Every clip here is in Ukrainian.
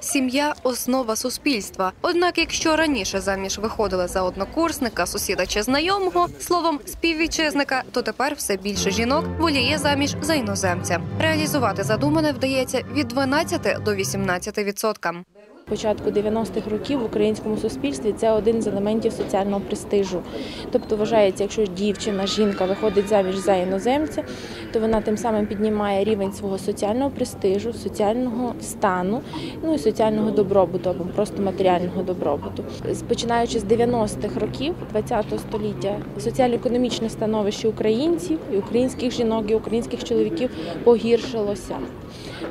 Сім'я основа суспільства. Однак, якщо раніше заміж виходили за однокурсника, сусіда чи знайомого, словом співвітчизника, то тепер все більше жінок воліє заміж за іноземця. Реалізувати задумане вдається від 12 до 18 відсоткам. Початку 90-х років в українському суспільстві це один з елементів соціального престижу. Тобто вважається, якщо дівчина, жінка виходить заміж за іноземця, то вона тим самим піднімає рівень свого соціального престижу, соціального стану, ну і соціального добробуту або просто матеріального добробуту. Починаючи з 90-х років ХХ століття, соціально-економічне становище українців і українських жінок і українських чоловіків погіршилося.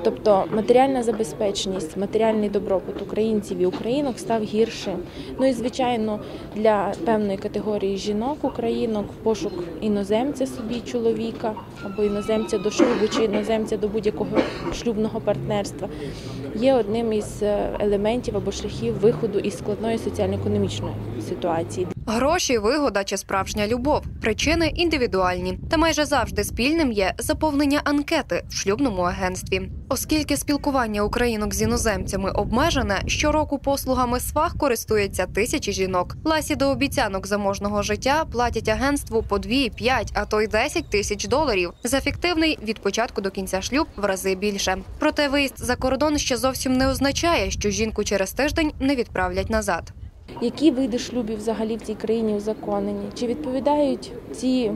Тобто матеріальна забезпеченість, матеріальний добробут українців і українок став гіршим. Ну і звичайно, для певної категорії жінок, українок, пошук іноземця собі чоловіка або іноземця до шлюбу чи іноземця до будь-якого шлюбного партнерства є одним із е, елементів або шляхів виходу із складної соціально-економічної ситуації. Гроші, вигода чи справжня любов. Причини індивідуальні. Та майже завжди спільним є заповнення анкети в шлюбному агентстві. Оскільки спілкування українок з іноземцями обмежене, щороку послугами свах користуються тисячі жінок. Ласі до обіцянок заможного життя платять агентству по 2, 5, а то й 10 тисяч доларів. За фіктивний від початку до кінця шлюб в рази більше. Проте виїзд за кордон ще зовсім не означає, що жінку через тиждень не відправлять назад. Які види шлюбів взагалі в цій країні узаконені? Чи відповідають ці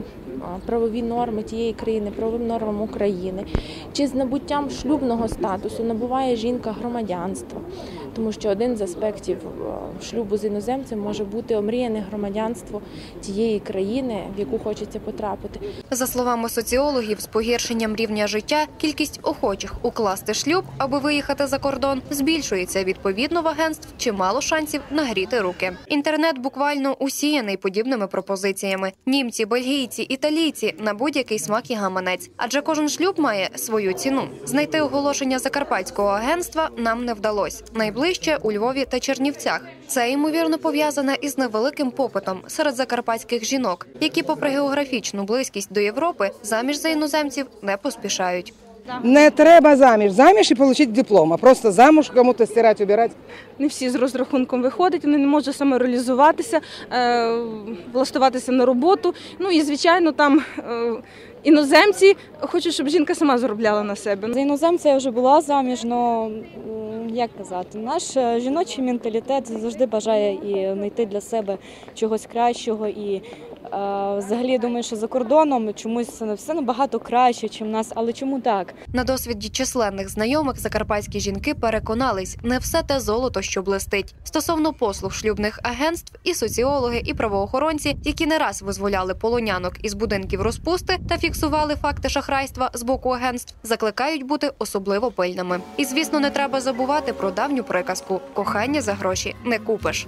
правові норми тієї країни, правовим нормам України? Чи з набуттям шлюбного статусу набуває жінка громадянства? Тому що один з аспектів шлюбу з іноземцем може бути омріяне громадянство тієї країни, в яку хочеться потрапити. За словами соціологів, з погіршенням рівня життя кількість охочих укласти шлюб, аби виїхати за кордон, збільшується. Відповідно, в агентств чимало шансів нагріти руки. Інтернет буквально усіяний подібними пропозиціями. Німці, бельгійці, італійці на будь-який смак і гаманець. Адже кожен шлюб має свою ціну. Знайти оголошення закарпатського агентства нам не вдалося. Найближче у Львові та Чернівцях. Це ймовірно пов'язане із невеликим попитом серед закарпатських жінок, які, попри географічну близькість до Європи, заміж за іноземців не поспішають. Не треба заміж. Заміж і отримати диплом, а просто замуж кому-то стирати, убирати. не всі з розрахунком виходять, вони не можуть самореалізуватися, е, влаштуватися на роботу. Ну і звичайно, там е, іноземці хочуть, щоб жінка сама заробляла на себе. За іноземця я вже була заміж, але як казати, наш е, жіночий менталітет завжди бажає і знайти для себе чогось кращого. І взагалі я думаю, що за кордоном чомусь все набагато краще, ніж в нас. Але чому так? На досвіді численних знайомих закарпатські жінки переконались, не все те золото, що блистить. Стосовно послуг шлюбних агентств, і соціологи, і правоохоронці, які не раз визволяли полонянок із будинків розпусти та фіксували факти шахрайства з боку агентств, закликають бути особливо пильними. І звісно, не треба забувати про давню приказку: кохання за гроші не купиш.